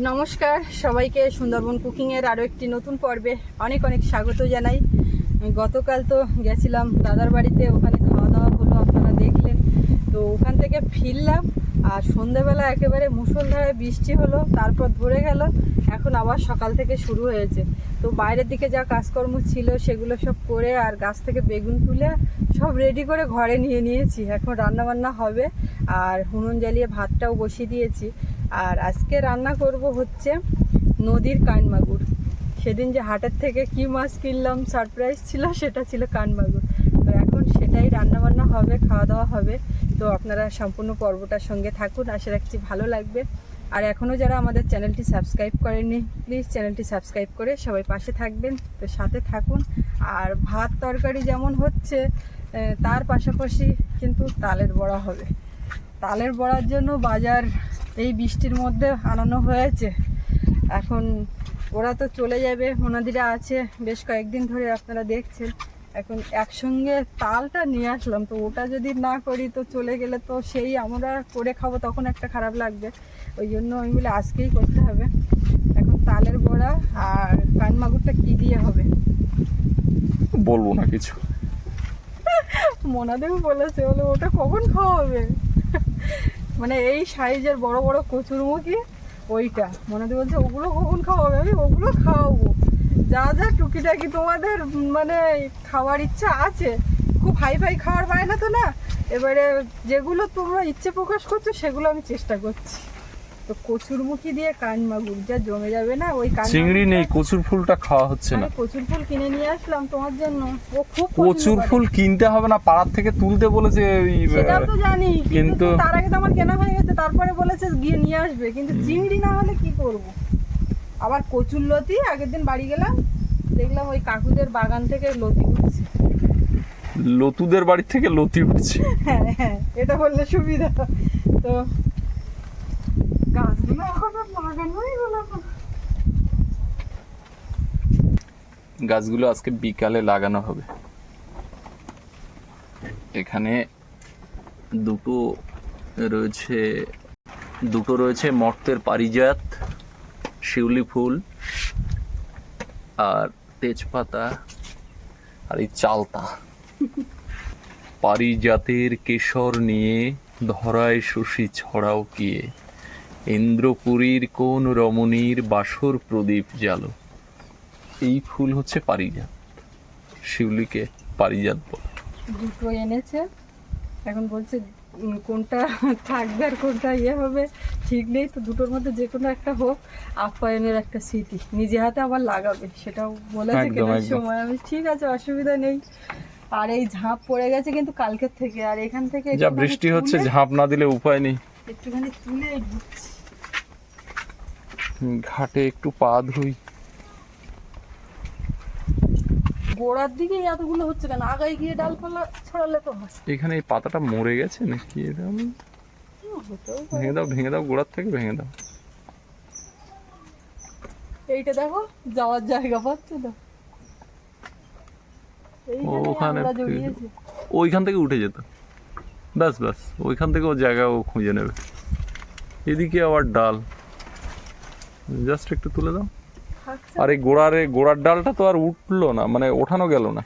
নমস্কার, সবাইকে সুন্দরবন কুকিংয়ের আরও একটি নতুন পর্বে অনেক অনেক স্বাগত জানাই। গতকাল তো গেছিলাম দাদার বাড়িতে, ওখানে খাওয়া দাওয়া হলো, আপনারা দেখলেন। তো ওখান থেকে ফিরলাম, আর সন্ধেবেলা একেবারে মুষলধারে বৃষ্টি হলো, তারপর ধরে গেল, এখন আবার সকাল থেকে শুরু হয়েছে। তো বাইরের দিকে যা কাজকর্ম ছিল, সেগুলো সব করে আর গাছ থেকে বেগুন তুলে সব রেডি করে ঘরে নিয়ে নিয়েছি। এখন রান্না বান্না হবে, আর হুনুন জ্বালিয়ে ভাতটাও বসিয়ে দিয়েছি। আর আজকে রান্না করব হচ্ছে নদীর কানমাগুর। সেদিন যে হাটের থেকে কি মাছ কিনলাম সারপ্রাইজ ছিল, সেটা ছিল কানমাগুর। তো এখন সেটাই রান্না বান্না হবে খাওয়া দাওয়া হবে। তো আপনারা সম্পূর্ণ পর্বটার সঙ্গে থাকুন, আশা রাখছি ভালো লাগবে। আর এখনও যারা আমাদের চ্যানেলটি সাবস্ক্রাইব করেননি প্লিজ চ্যানেলটি সাবস্ক্রাইব করে সবাই পাশে থাকবেন, তো সাথে থাকুন। আর ভাত তরকারি যেমন হচ্ছে তার পাশাপাশি কিন্তু তালের বড়া হবে। তালের বড়ার জন্য বাজার এই বৃষ্টির মধ্যে আনানো হয়েছে। এখন ওরা তো চলে যাবে মোনাদিরা আছে বেশ কয়েকদিন ধরে আপনারা দেখছেন। এখন একসঙ্গে তালটা নিয়ে আসলাম তো ওটা যদি না করি তো চলে গেলে তো সেই আমরা করে খাব তখন একটা খারাপ লাগবে। ওই জন্য আমি বলে আজকেই করতে হবে। এখন তালের বড়া আর কানমাগুরটা কী দিয়ে হবে? বলব না কিছু। মোনাদেও বলেছে বলে ওটা কখন খাওয়া হবে? মানে এই সাইজের বড় বড় কচুরমুখী, ওইটা। মনে বলছে, ওগুলো কখন খাওয়াবে? আমি ওগুলো খাওয়াবো। যা যা টুকিটাকি তোমাদের মানে খাওয়ার ইচ্ছা আছে, খুব হাই ফাই খাওয়ার পায় না তো না? এবারে যেগুলো তোমরা ইচ্ছে প্রকাশ করছ, সেগুলো আমি চেষ্টা করছি। তো কচুরমুখী দিয়ে কান মাগুর যা জমে যাবে না ওই কান চিংড়ি নেই কচুর ফুলটা খাওয়া হচ্ছে না। কচুর ফুল কিনে নিয়ে আসলাম তোমার জন্য। ও খুব কচুর ফুল কিনতে হবে না পাড়ার থেকে তুলতে বলেছে সেটাও তো জানি কিন্তু কিন্তু- তার আগে তো আমার কেনা হয়ে গেছে তারপরে বলেছে গিয়ে নিয়ে আসবে কিন্তু চিংড়ি না হলে কি করব? আবার কচুর লতি আগের দিন বাড়ি গেলাম দেখলাম ওই কাকুদের বাগান থেকে লতি উঠছে। লতুদের বাড়ি থেকে লতি উঠছে। হ্যাঁ হ্যাঁ এটা বললে সুবিধা। তো গাছগুলো আজকে বিকালে লাগানো হবে। এখানে দুটো রয়েছে দুটো রয়েছে মর্তের পারিজাত, শিউলি ফুল আর তেজপাতা আর এই চালতা। পারিজাতের কেশর নিয়ে ধরায় শশী ছড়াও কিয়ে ইন্দ্রপুরীর কোন রমণীর বাসর প্রদীপ জালো এই ফুল হচ্ছে পারিজাত। শিউলিকে পারিজাত বলে। দুটো এনেছে। এখন বলছে কোনটা থাকবে আর কোনটা ইয়ে হবে ঠিক নেই। তো দুটোর মধ্যে যে কোনো একটা হোক আপ্যায়নের একটা স্মৃতি। নিজে হাতে আবার লাগাবে সেটাও বলেছে কেনার সময়। আমি ঠিক আছে অসুবিধা নেই। আর এই ঝাঁপ পড়ে গেছে কিন্তু কালকের থেকে। আর এখান থেকে যা বৃষ্টি হচ্ছে ঝাঁপ না দিলে উপায় নেই। একটুখানি তুলে ঢুকছি ঘাটে একটু পা ধুই। গোড়ার দিকে এতগুলো হচ্ছে কেন? আগায় গিয়ে ডালপালা ছড়ালে তো হয়। এখানে এই পাতাটা মরে গেছে নাকি? পারে। ভেঙে দাও ভেঙে দাও গোড়ার থেকে ভেঙে দাও। এইটা দেখো যাওয়ার জায়গা পাচ্ছে তো। ওখানে ওইখান থেকে উঠে যেত। ব্যাস ব্যাস ওইখান থেকে ও জায়গা ও খুঁজে নেবে। এদিকে আবার ডাল। জাস্ট একটু তুলে দাও। আর এই গোড়ার গোড়ার ডালটা তো আর উঠল না মানে ওঠানো গেল না।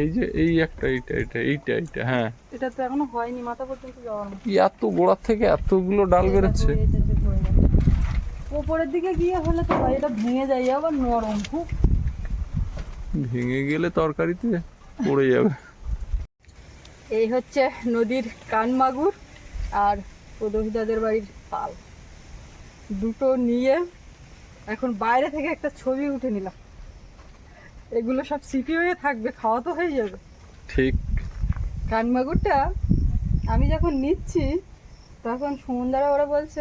এই যে এই একটা এইটা এইটা এইটা এইটা হ্যাঁ। এটা তো এখনও হয়নি মাথা পর্যন্ত যাওয়ার মতো এত গোড়ার থেকে এতগুলো ডাল বেরোচ্ছে। ওপরের দিকে গিয়ে হলে তো হয় এটা ভেঙে যায় আবার নরম খুব। ভেঙে গেলে তরকারিতে পড়ে যাবে। এই হচ্ছে নদীর কান মাগুর আর প্রদোহিদাদের বাড়ির পাল। দুটো নিয়ে এখন বাইরে থেকে একটা ছবি উঠে নিলাম। এগুলো সব সিপি হয়ে থাকবে খাওয়া তো হয়ে যাবে। ঠিক। কানমাগুরটা আমি যখন নিচ্ছি তখন সুমনদারা ওরা বলছে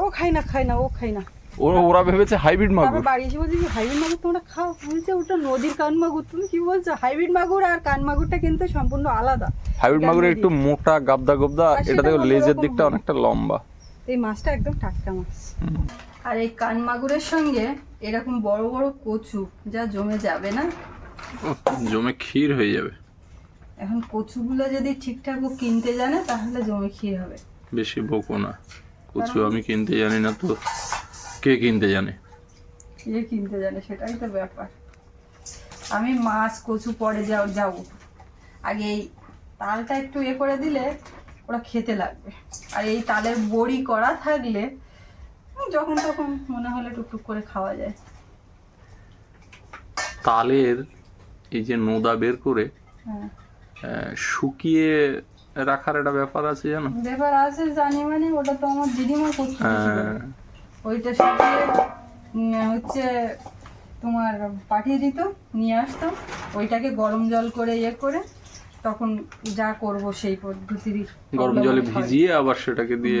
ও খাই না খাই না ও খাই না। ওরা ওরা ভেবেছে হাইব্রিড মাগুর। বাড়ি এসে বলছি হাইব্রিড মাগুর তোমরা খাও। বলছে ওটা নদীর কানমাগুর। তুমি কি বলছো? হাইব্রিড মাগুর আর কানমাগুরটা কিন্তু সম্পূর্ণ আলাদা। হাইব্রিড নদী। একটু মোটা গাবদা গাবদা এটা দেখো লেজের দিকটা অনেকটা লম্বা। এই মাছটা একদম টাটকা মাছ। আর এই কান মাগুরের সঙ্গে এরকম বড় বড় কচু যা জমে যাবে না? জমে ক্ষীর হয়ে যাবে। এখন কচুগুলো যদি ঠিকঠাক ও কিনতে জানে তাহলে জমে ক্ষীর হবে। বেশি বকো না। কচু আমি কিনতে জানি না তো কে কিনতে জানে? কে কিনতে জানে সেটাই তো ব্যাপার। আমি মাছ কচু পরে যাও যাব। আগে এই তালটা একটু এ করে দিলে ওরা খেতে লাগবে। আর এই তালের বড়ি করা থাকলে যখন তখন মনে হলে টুকটুক করে খাওয়া যায়। তালের এই যে নোদা বের করে হ্যাঁ। শুকিয়ে রাখার একটা ব্যাপার আছে জানো? ব্যাপার আছে জানি মানে ওটা তো আমার দিদিমা করতে হ্যাঁ, ওইটা শুকিয়ে হচ্ছে তোমার পাঠিয়ে দিত নিয়ে আসতাম ওইটাকে গরম জল করে ইয়ে করে তখন যা করব সেই পদ্ধতিরই গরম জলে ভিজিয়ে আবার সেটাকে দিয়ে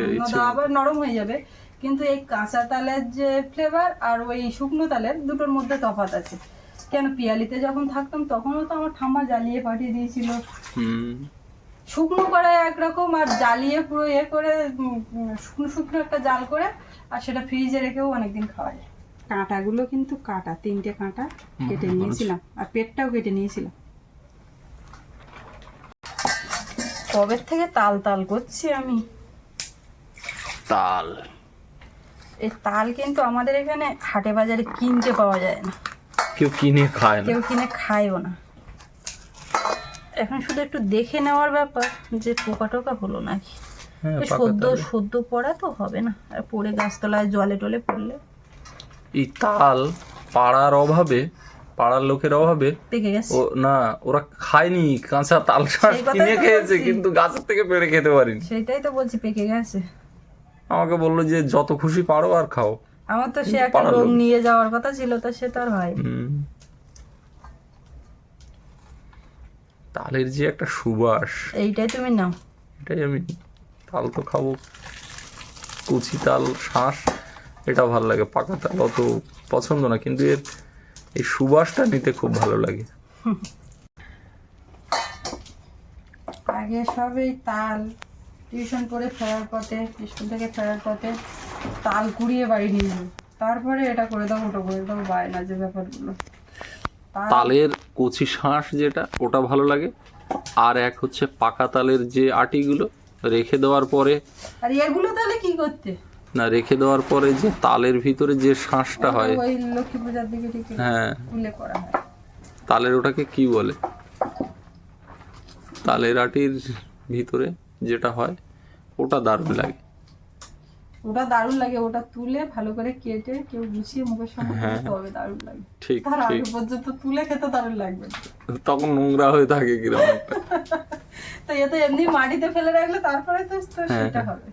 আবার নরম হয়ে যাবে। কিন্তু এই কাঁচা তালের যে ফ্লেভার আর ওই শুকনো তালের দুটোর মধ্যে তফাৎ আছে। কেন পিয়ালিতে যখন থাকতাম তখনও তো আমার ঠাম্মা জ্বালিয়ে পাঠিয়ে দিয়েছিল। শুকনো করে একরকম আর জ্বালিয়ে পুরো ইয়ে করে শুকনো শুকনো একটা জাল করে আর সেটা ফ্রিজে রেখেও অনেকদিন খাওয়া যায়। কাঁটাগুলো কিন্তু কাটা তিনটে কাঁটা কেটে নিয়েছিলাম। আর পেটটাও কেটে নিয়েছিলাম। কবে থেকে তাল তাল করছি আমি। তাল? এই তাল কিন্তু আমাদের এখানে হাটে বাজারে কিনতে পাওয়া যায় না। কেউ কিনে খায় না। কেউ কিনে খায়ও না। এখন শুধু একটু দেখে নেওয়ার ব্যাপার যে পোকা টোকা হলো নাকি। হ্যাঁ, সদ্য সদ্য পড়া তো হবে না। আর পড়ে গাছতলায় জলে টলে পড়লে। এই তাল পাড়ার অভাবে পাড়ার লোকের অভাবে ও না ওরা খায়নি কাঁচা তাল কথাই কিনে খেয়েছে কিন্তু গাছের থেকে পেড়ে খেতে পারিনি। সেটাই তো বলছি পেকে গেছে। আমাকে বলল যে যত খুশি পারো আর খাও। আমার তো সে একটা রোগ। নিয়ে যাওয়ার কথা ছিল তো সে তো আর হয় তালের যে একটা সুবাস। এইটাই তুমি নাও। এটাই আমি তাল তো খাব। কুচি তাল শাঁস এটা ভালো লাগে পাকা তাল অত পছন্দ না কিন্তু এর এই সুবাসটা নিতে খুব ভালো লাগে। আগে সব এই তাল টিউশন করে ফেরার পথে স্কুল থেকে ফেরার পথে তাল কুড়িয়ে বাড়ি নিয়ে যাব তারপরে এটা করে দাও ওটা করে দাও বায়না যে ব্যাপারগুলো। তালের কচি শাঁস যেটা ওটা ভালো লাগে। আর এক হচ্ছে পাকা তালের যে আটিগুলো রেখে দেওয়ার পরে আর এগুলো তাহলে কি করতে? না রেখে দেওয়ার পরে যে তালের ভিতরে যে শাঁসটা হয় হ্যাঁ। তালের ওটাকে কি বলে? তালের আটির ভিতরে যেটা হয় ওটা দারুণ লাগে। ওটা দারুণ লাগে ওটা তুলে ভালো করে কেটে কেউ গুছিয়ে মুখের সামনে হ্যাঁ। তবে দারুণ লাগে। ঠিক তার আগে পর্যন্ত তুলে খেতে দারুণ লাগবে। তখন নোংরা হয়ে থাকে কীরকম তো এ তো এমনি মাটিতে ফেলে রাখলে তারপরে তো তো হ্যাঁ, সেটা হ্যাঁ। হবে।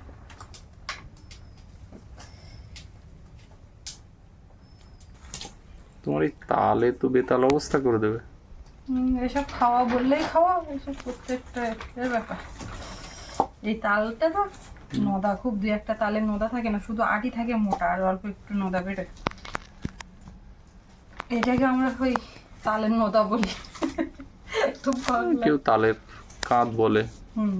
তোমার এই তালে তো বেতাল অবস্থা করে দেবে। এসব খাওয়া বললেই খাওয়া এসব প্রত্যেকটা এর ব্যাপার। এই তালটা তো নদা খুব দুই একটা তালের নদা থাকে না শুধু আটি থাকে মোটা আর অল্প একটু নদা বেরোয় এটাকে আমরা ওই তালের নদা বলি। খুব কেউ তালের কাঁধ বলে। হুম।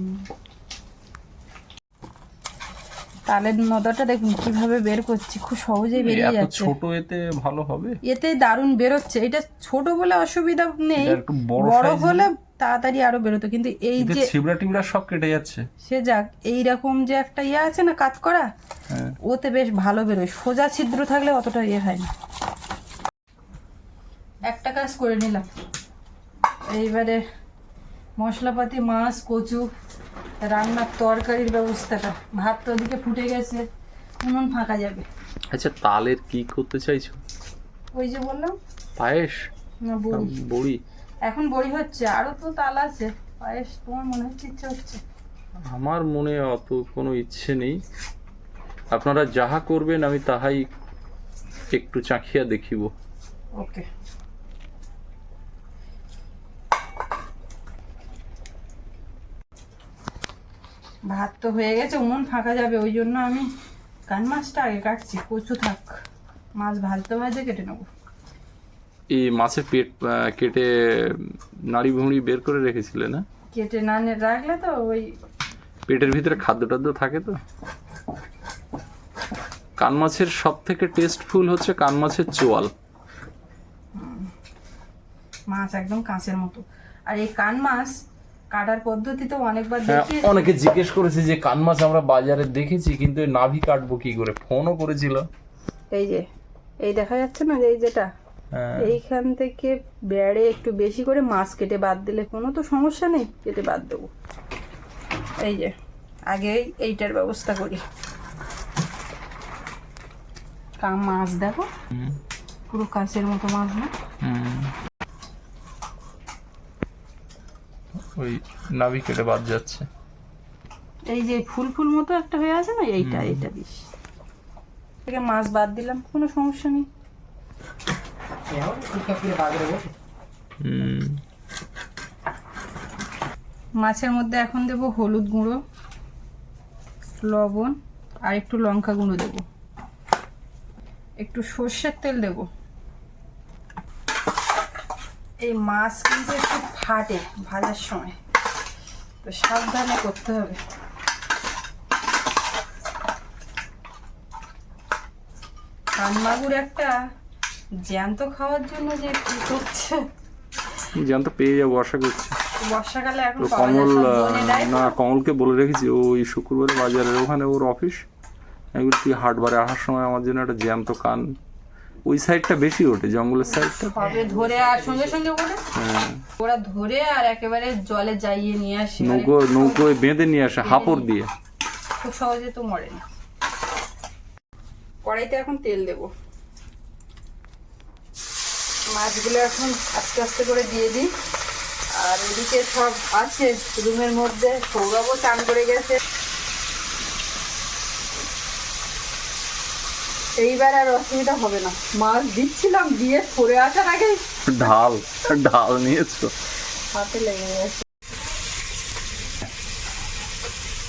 তালের নদাটা দেখুন কীভাবে বের করছি খুব সহজেই বেরিয়ে যাচ্ছে। ছোট এতে ভালো হবে? এতে দারুণ বেরোচ্ছে। এটা ছোট বলে অসুবিধা নেই বড় হলে তাড়াতাড়ি আরও বেরোতো। কিন্তু এই যে ছিবড়া টিবড়া সব কেটে যাচ্ছে। সে যাক এইরকম যে একটা ইয়ে আছে না কাত করা হ্যাঁ। ওতে বেশ ভালো বেরোয়। সোজা ছিদ্র থাকলে অতটা ইয়ে হয় না। একটা কাজ করে নিলাম। এইবারে মশলাপাতি মাছ কচু রান্নার তরকারির ব্যবস্থাটা। ভাত তো ওদিকে ফুটে গেছে উনুন ফাঁকা যাবে। আচ্ছা তালের কি করতে চাইছো? ওই যে বললাম। পায়েস? না বড়ি। বড়ি। এখন বড়ি হচ্ছে আরও তো তাল আছে। পায়েস তোমার মনে হচ্ছে ইচ্ছে হচ্ছে? আমার মনে অত কোনো ইচ্ছে নেই। আপনারা যাহা করবেন আমি তাহাই একটু চাখিয়া দেখিব। ওকে। ভাত তো হয়ে গেছে উনুন ফাঁকা যাবে ওই জন্য আমি কান মাছটা আগে কাটছি। কচু থাক মাছ ভাজতে ভাজে কেটে নেব। এই মাছের পেট কেটে নাড়ি ভুঁড়ি বের করে রেখেছিলে না? কেটে নে- রাখলে তো ওই পেটের ভিতরে খাদ্য টাদ্য থাকে তো? কান মাছের সব থেকে টেস্টফুল হচ্ছে কান মাছের চোয়াল। মাছ একদম কাঁচের মতো। আর এই কান মাছ কাটার পদ্ধতি তো অনেকবার হ্যাঁ অনেকে জিজ্ঞেস করেছে যে কান মাছ আমরা বাজারে দেখেছি কিন্তু নাভি কাটবো কি করে? ফোনও করেছিল। এই যে এই দেখা যাচ্ছে না এই যেটা? হ্যাঁ। এইখান থেকে বেড়ে একটু বেশি করে মাছ কেটে বাদ দিলে কোনো তো সমস্যা নেই কেটে বাদ দেবো। এই যে আগে এইটার ব্যবস্থা করি। কা মাছ দেখো? পুরো কাঁচের মতো মাছ না হুম। ওই নাভি কেটে বাদ যাচ্ছে। এই যে ফুল ফুল মতো একটা হয়ে আছে না এইটা এইটা দিস থেকে মাছ বাদ দিলাম কোনো সমস্যা নেই। মাছের মধ্যে এখন দেব হলুদ গুঁড়ো লবণ আর একটু লঙ্কা গুঁড়ো দেব। একটু সর্ষের তেল দেব। এই মাছ কিন্তু একটু ফাটে ভাজার সময়। তো সাবধানে করতে হবে। কানমাগুর একটা জ্যান্ত খাওয়ার জন্য যে কি করছে? জানতো পেয়ে যাব আশা করছি। বর্ষাকালে এখন কমল। না কমলকে বলে রেখেছি ওই শুক্রবার বাজারের ওখানে ওর অফিস এগুলো তুই হাটবারে আসার সময় আমার জন্য একটা জ্যান্ত কান ওই সাইডটা বেশি ওঠে জঙ্গলের সাইডটা হবে ধরে আর সঙ্গে সঙ্গে ওরা হ্যাঁ। ওরা ধরে আর একেবারে জলে যাইয়ে নিয়ে আসে। নৌকো নৌকোয় বেঁধে নিয়ে আসে হাপড় দিয়ে। খুব সহজে তো মরে না। কড়াইতে এখন তেল দেব। মাছগুলো এখন আস্তে আস্তে করে দিয়ে দিই। আর এদিকে সব আছে রুমের মধ্যে সৌরভও চান করে গেছে। এইবার আর অসুবিধা হবে না। মাছ দিচ্ছিলাম দিয়ে সরে আসার আগে ঢাল ঢাল নিয়েছো। হাতে লেগে গেছে।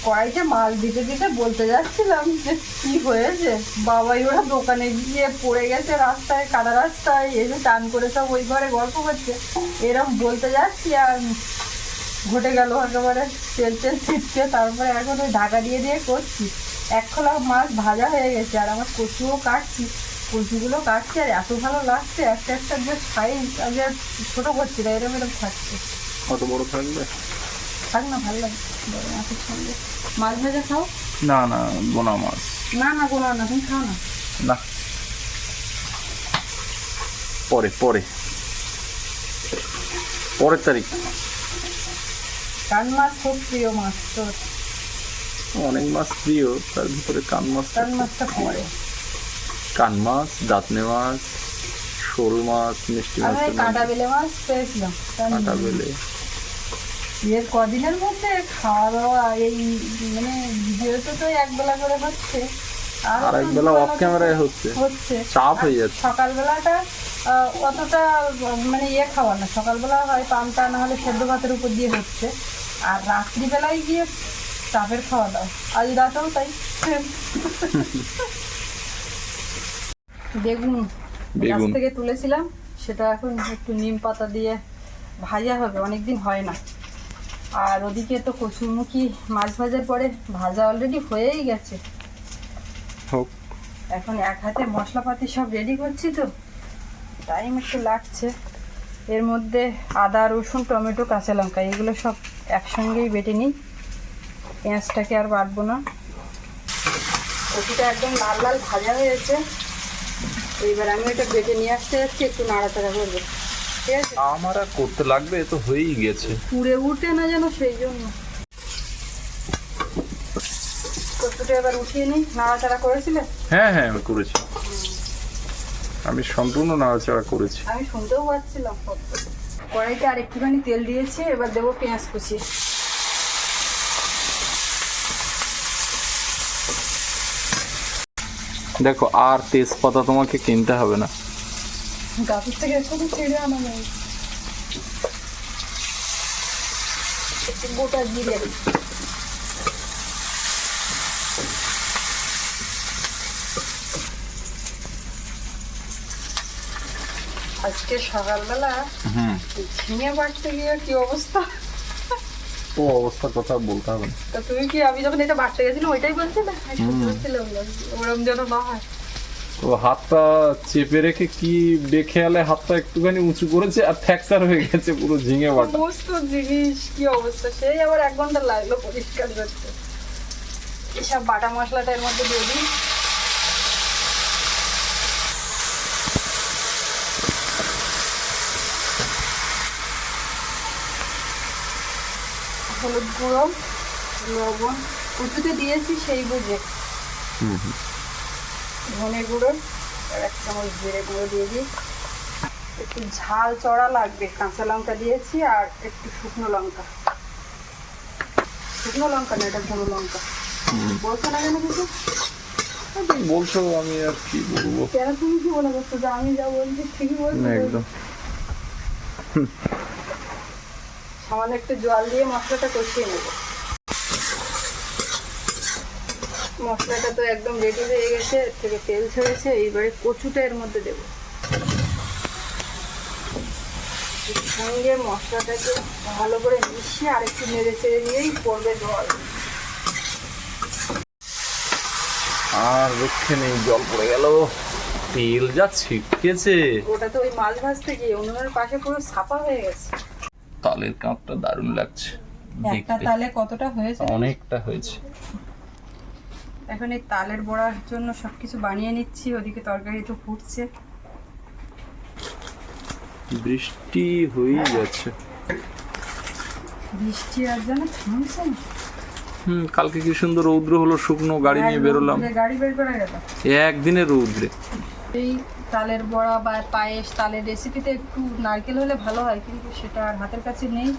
কড়াইতে মাল দিতে দিতে বলতে যাচ্ছিলাম যে কি হয়েছে? বাবাই ওরা দোকানে গিয়ে পড়ে গেছে রাস্তায় কাদা রাস্তায় এসে টান করে সব ওই ঘরে গল্প করছে। এরকম বলতে যাচ্ছি আর ঘটে গেল একেবারে। তেল তেল ছিটকে তারপরে এখন ওই ঢাকা দিয়ে দিয়ে করছি। এক খোলা মাছ ভাজা হয়ে গেছে আর আমার কচুও কাটছি কচুগুলো কাটছে আর এত ভালো লাগছে একটা একটা যে সাইজ আগে আর ছোটো করছি না এরকম এরকম থাকছে কত বড় থাকবে? থাক না ভালো লাগে বড় মাছের সঙ্গে। মাছ ভাজা খাও? না না বোনা মাছ। না না কোনো না তুমি খাও না। না। পরে পরে। পরের তারিখ। কান মাছ খুব প্রিয় মাছ তো অনেক মাছ প্রিয় তার ভিতরে কান মাছ কান মাছটা কান মাছ দাঁতনে মাছ শোল মাছ মিষ্টি মাছ। কাঁটা বেলে মাছ পেয়েছিলাম। কাঁটা বেলে এর কদিনের মধ্যে খাওয়া দাওয়া এই মানে ভিডিওতে তো এক বেলা করে হচ্ছে। আর অফ ক্যামেরায় হচ্ছে। হচ্ছে। চাপ হয়ে যাচ্ছে। সকালবেলাটা অতটা মানে ইয়ে খাওয়া না। সকালবেলা হয় পান্তা না হলে সেদ্ধ ভাতের উপর দিয়ে হচ্ছে। আর রাত্রিবেলায় গিয়ে চাপের খাওয়া দাওয়া আজ রাতেও তাই। বেগুন গাছ। থেকে তুলেছিলাম। সেটা এখন একটু নিম পাতা দিয়ে ভাজা হবে অনেকদিন হয় না। আর ওদিকে তো কচুরমুখী মাছ ভাজার পরে ভাজা অলরেডি হয়েই গেছে। হোক। এখন এক হাতে মশলাপাতি সব রেডি করছি তো। টাইম একটু লাগছে। এর মধ্যে আদা রসুন টমেটো কাঁচা লঙ্কা এগুলো সব একসঙ্গেই বেটে নিই। পেঁয়াজটাকে আর বাটবো না। কপিটা একদম লাল লাল ভাজা হয়েছে এইবার আমি এটা বেটে নিয়ে আসতে যাচ্ছি একটু নাড়াচাড়া করব। ঠিক আছে? আমার আর করতে লাগবে এ তো হয়েই গেছে। পুড়ে উঠে না যেন সেই জন্য। কতটা এবার উঠিয়ে নিই নাড়াচাড়া করেছিলে? হ্যাঁ হ্যাঁ আমি করেছি। আমি সম্পূর্ণ নাড়াচাড়া করেছি। আমি শুনতেও পাচ্ছিলাম। কড়াইতে আর একটুখানি তেল দিয়েছি এবার দেবো পেঁয়াজ কুচি। দেখো আর তেজপাতা তোমাকে কিনতে হবে না। গাছের থেকে ছিঁড়ে আনা গোটা জিরে। আজকে সকালবেলা ঝিঙে বাড়তে গিয়ে কি অবস্থা? ও অবস্থার কথা বলতে হবে। তা তুমি কি আমি যখন এটা বাটতে গেছিলাম ওইটাই বলছিলে বলছিলাম ওরম যেন না হয়। তো হাতটা চেপে রেখে কি বেখেয়ালে হাতটা একটুখানি উঁচু করেছে আর ফ্র্যাকচার হয়ে গেছে পুরো ঝিঙে বাটা। সমস্ত জিনিস কি অবস্থা? সেই আবার এক ঘণ্টা লাগল পরিষ্কার করতে। এসব বাটা মশলাটা এর মধ্যে দিয়ে দিই। হলুদ গুঁড়ো লবণ কুচুতে দিয়েছি সেই বুঝে। ধনে গুঁড়ো আর এক চামচ জিরে গুঁড়ো দিয়ে দিই। একটু ঝাল চড়া লাগবে কাঁচা লঙ্কা দিয়েছি আর একটু শুকনো লঙ্কা। শুকনো লঙ্কা না এটা গুঁড়ো লঙ্কা। বলছো না কেন কিছু? বলছো আমি আর কি বলব? কেন তুমি কি মনে করছ যে আমি যা বলছি ঠিকই বলছি। একদম। সামান্য একটু জল দিয়ে মশলাটা কষিয়ে নেব। মশলাটা তো একদম রেডি হয়ে গেছে এর থেকে তেল ছেড়েছে এইবারে কচুটা এর মধ্যে দেবো। সঙ্গে মশলাটাকে ভালো করে মিশিয়ে আর একটু নেড়ে চেড়ে দিয়েই পড়বে জল। আর রক্ষে নেই জল পড়ে গেল। তেল যা ছিটকেছে। ওটা তো ওই মাছ ভাজতে গিয়ে উনুনের পাশে পুরো ছাপা হয়ে গেছে। তালের কাঁপটা দারুণ লাগছে। একটা তালে কতটা হয়েছে? অনেকটা হয়েছে। এখন এই তালের বড়ার জন্য সবকিছু বানিয়ে নিচ্ছি ওদিকে তরকারি তো ফুটছে। বৃষ্টি হয়েই যাচ্ছে বৃষ্টি আর যেন থামছে না। হুম কালকে কি সুন্দর রৌদ্র হলো শুকনো গাড়ি নিয়ে বেরোলাম। গাড়ি বের করা গেল। একদিনে রৌদ্রে। এই তালের বড়া বা পায়েস তালের রেসিপিতে একটু নারকেল হলে ভালো হয় কিন্তু সেটা আর হাতের কাছে নেই।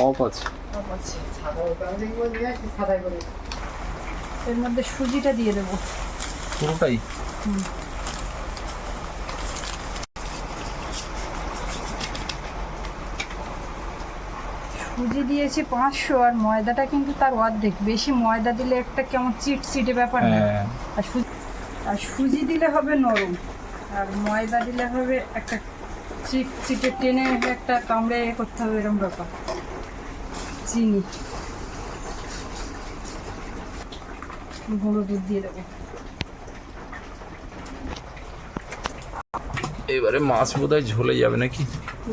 অফ আছে। অফ আছে। এর মধ্যে সুজিটা দিয়ে দেবো। পুরোটাই? সুজি দিয়েছি পাঁচশো আর ময়দাটা কিন্তু তার অর্ধেক। বেশি ময়দা দিলে একটা কেমন চিট চিটে ব্যাপার না। হ্যাঁ। আর সুজি আর সুজি দিলে হবে নরম। আর ময়দা দিলে হবে একটা চিট চিটে টেনে একটা কামড়ে এ করতে হবে এরকম ব্যাপার। চিনি। গুঁড়ো দুধ দিয়ে দেবো। এবারে মাছ বোধহয় ঝোলে যাবে নাকি?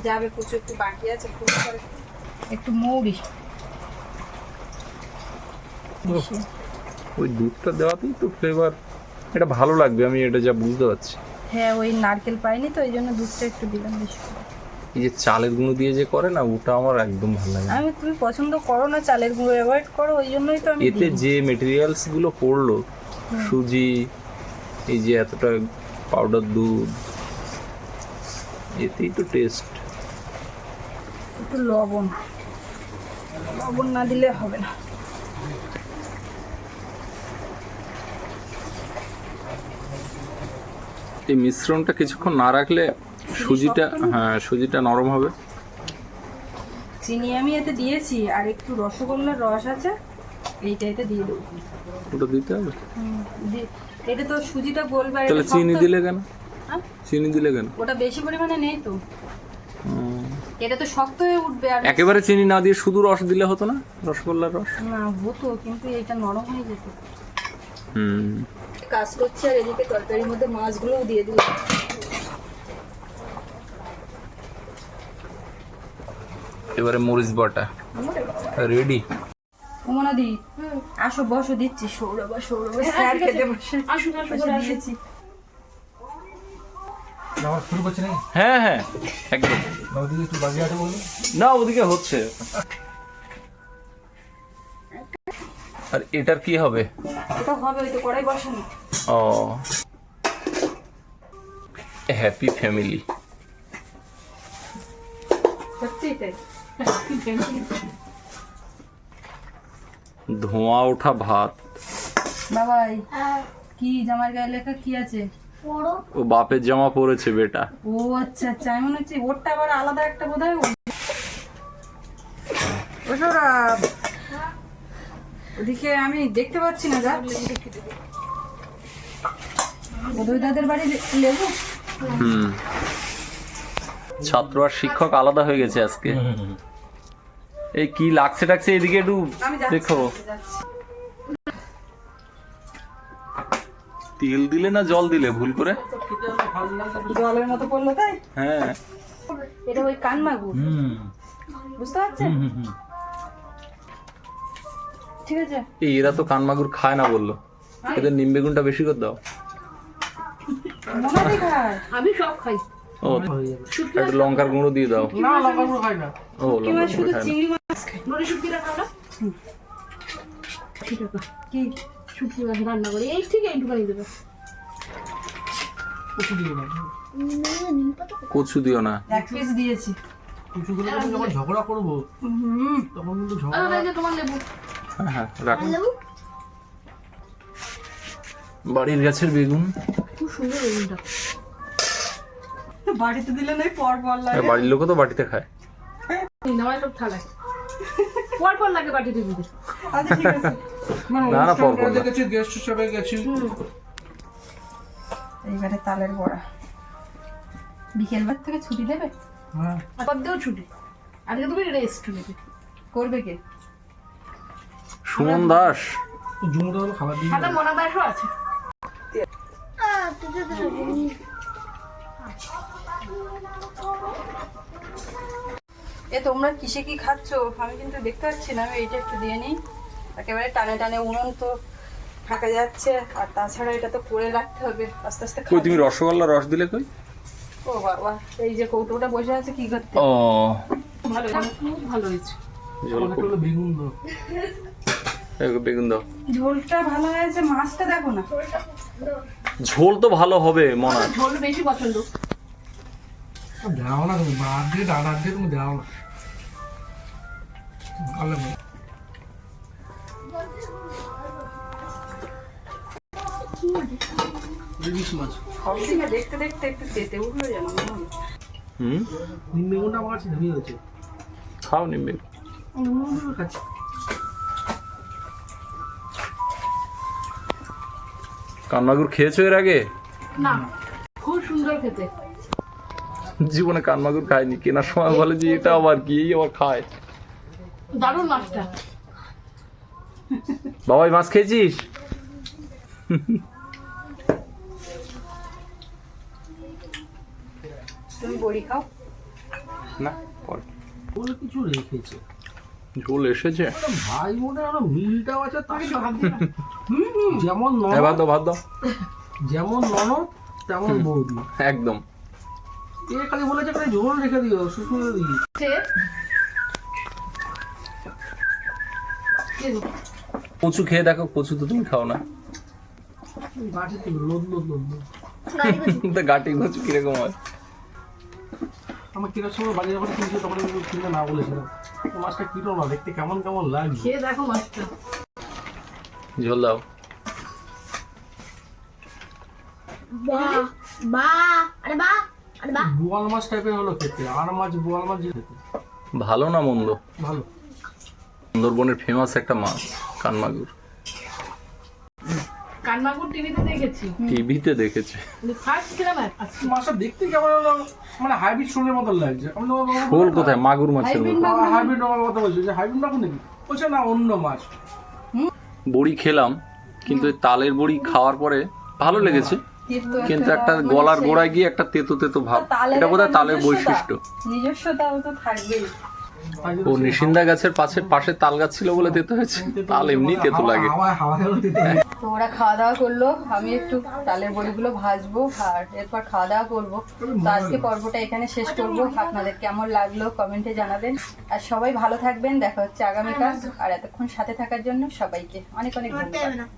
যাবে কুচু একটু বাকি আছে একটু মৌরি। ওই দুধটা দেওয়াতেই তো ফ্লেভার এটা ভালো লাগবে আমি এটা যা বুঝতে পারছি। হ্যাঁ ওই নারকেল পাইনি তো এই জন্য দুধটা একটু দিলাম বেশি। এই যে চালের গুঁড়ো দিয়ে যে করে না ওটা আমার একদম ভালো লাগে আমি তুমি পছন্দ করো না চালের গুঁড়ো অ্যাভয়েড করো ওই জন্যই তো আমি এতে যে মেটেরিয়ালসগুলো পড়ল সুজি এই যে এতটা পাউডার দুধ এতেই তো টেস্ট একটু লবণ লবণ না দিলে হবে না। এই মিশ্রণটা কিছুক্ষণ না রাখলে সুজিটা হ্যাঁ সুজিটা নরম হবে। চিনি আমি এতে দিয়েছি আর একটু রসগোল্লার রস আছে এইটা এতে দিয়ে দেবো। ওটা দিতে হবে? এটা তো সুজিটা গোলবে আর তাহলে চিনি দিলে কেন? হ্যাঁ? চিনি দিলে কেন? ওটা বেশি পরিমাণে নেই তো। এটা তো শক্ত হয়ে উঠবে আর একেবারে চিনি না দিয়ে শুধু রস দিলে হতো না? রসগোল্লার রস? না হতো কিন্তু এটা নরম হয়ে যেত। হুম। কাজ করছি আর এদিকে তরকারির মধ্যে মাছগুলোও দিয়ে দিলাম। এবারে মরিচ বাটা। রেডি? ওমনা দি। আসো বসো দিচ্ছি। সৌরভ আর সৌরভ স্যার খেতে বসে। দিয়েছি। শুরু করছে নাকি? হ্যাঁ হ্যাঁ একদম। না ওদিকে হচ্ছে। আর এটার কি হবে? ওটা হবে ওই তো কড়াই বসানো। ও। হ্যাপি ফ্যামিলি সত্যিই তাই। ধোঁয়া ওঠা ভাত। বাবাই কি জামার গায়ে লেখা কি আছে? ও বাপের জামা পরেছে বেটা। ও আচ্ছা আচ্ছা আমি মনে হচ্ছে ওরটা আবার আলাদা একটা বোধ হয় ও সৌরভ। ওদিকে আমি দেখতে পাচ্ছি না যা ওদয় দাদের বাড়ি লেবু? হুম। ছাত্র আর শিক্ষক আলাদা হয়ে গেছে আজকে। এই কি লাগছে টাকছে এদিকে একটু দেখো। তেল দিলে না জল দিলে? ভুল করে? জলের মতো পড়ল তাই? হ্যাঁ। এটা ওই কান মাগুর হুম। বুঝতে পারছেন? হুম হুম। ঠিক আছে। এই এরা তো কানমাগুর খায় না বলল। এদের নিম বেগুনটা বেশি করে দাও। আমি সব খাই। ও একটু লঙ্কার গুঁড়ো দিয়ে দাও। না লঙ্কা গুঁড়ো খাই না। ও কি লঙ্কার গুঁড়ো খায় না। চিংড়ি মাছ খায়। নড়ি শুটকিটা খাও না? ঠিক আছে। কি? শুটকি রান্না করে। এই ঠিক এইটুখানি দেবে। কচু দিয়ে না কচু। দিও না। এক পিস দিয়েছি। কচু যখন যখন ঝগড়া করব তখন কিন্তু ঝগড়া তোমার লেবু। হ্যাঁ হ্যাঁ রাখ বাড়ির গাছের বেগুন। খুব সুন্দর বেগুনটা। বাড়িতে দিলে নয় পর পর লাগে। বাড়ির লোকও তো বাটিতে খায়। এই নামাই থালায়। পর পর লাগে বাটিতে দিতে। আচ্ছা ঠিক আছে। না, না, পর পর না। গেস্ট হিসাবে গেছি। এইবারে তালের বড়া। বিকেলবার থেকে ছুটি দেবে? হ্যাঁ। দিয়েও ছুটি? আজকে তুমি রেস্ট নেবে। করবে কে? সুমন দাস। জুমুটা হলো খাবার দিয়ে সাথে মনা দাসও আছে। এ তোমরা কিসে কি খাচ্ছ? আমি কিন্তু দেখতে পাচ্ছি না আমি এইটা একটু দিয়ে নিই। একেবারে টানে টানে উনুন তো ফাঁকা যাচ্ছে আর তাছাড়া এটা তো করে রাখতে হবে। আস্তে আস্তে কই তুমি রসগোল্লা রস দিলে কই? ও বাবা এই যে কৌটোটা বসে আছে কি করতে? ও। ভালো ভালো হয়েছে। বেগুন বেগুন দাও। ঝোলটা ভালো হয়েছে মাছটা দেখো না। ঝোল তো ভালো হবে মনা। ঝোল বেশি পছন্দ। দাও না তুমি বাদ দিয়ে ডাটা দিয়ে তুমি দাও না। দেখতে দেখতে একটু তেতে উঠল যেন হলো। হুম? নিম বেগুনটা আমার কাছে হয়েছে। খাও নিম বেগুন। খাচ্ছি। কানমাগুর খেয়েছো এর আগে? না খুব সুন্দর খেতে। জীবনে কানমাগুর খায়নি কেনার সময় বলে যে এটা আবার কি এই আবার খায়। দারুণ মাছটা। বাবাই মাছ খেয়েছিস? তুমি বড়ি খাও। না পরে। বলে কিছু রেখেছে। ঝোল এসেছে। ভাই মোটা আরও মিলটাও আছে তার যেমন হ্যাঁ ভাত দাও ভাত দাও। যেমন ননদ তেমন বৌদি। একদম। এ খালি বলেছে খালি ঝোল রেখে দিও শুকিয়ে দিই। কচু খেয়ে দেখো কচু তো তুমি খাও না। লোদ লোদ লোদ লোদ। গাটি কচু। কীরকম হয়? আমার কেনার সময় বাজারে যখন কিনছি তখন কিনতে না বলেছিলাম। মাছটা কিরো না দেখতে কেমন কেমন লাগছে খেয়ে দেখো মাছটা। ঝোল দাও। বাহ বা আরে বা আরে বা বোয়াল মাছ টাইপের হলো খেতে। আর মাছ বোয়াল মাছ খেতে? ভালো না মন্দ? ভালো। সুন্দরবনের ফেমাস একটা মাছ কানমাগুর। কানমাগুর টিভিতে দেখেছি। টিভিতে দেখেছে। ফার্স্ট আজকে মাছটা দেখতে কেমন হলো মানে হাইব্রিড শোলের মতো লাগছে। শোল কোথায়? মাগুর মাছের মতো। হাইব্রিড কথা বলছি যে হাইব্রিড নাকি? বলছে না অন্য মাছ। বড়ি খেলাম কিন্তু তালের বড়ি খাওয়ার পরে ভালো লেগেছে কিন্তু একটা মানে গলার গোড়ায় গিয়ে একটা তেতো তেতো ভাব। এটা বোধহয় তালের। বৈশিষ্ট্য। নিজস্বতাও তো থাকবেই। ও নিশিন্দা গাছের পাশে পাশে তাল গাছ ছিল বলে তেতো হয়েছে। তাল এমনি তেতো লাগে। তো ওরা খাওয়া দাওয়া করল। আমি একটু তালের বড়িগুলো ভাজবো আর এরপর খাওয়া দাওয়া করব। তো আজকে পর্বটা এখানে শেষ করব। আপনাদের কেমন লাগল কমেন্টে জানাবেন। আর সবাই ভালো থাকবেন। দেখা হচ্ছে আগামীকাল। আর এতক্ষণ সাথে থাকার জন্য সবাইকে অনেক অনেক ধন্যবাদ।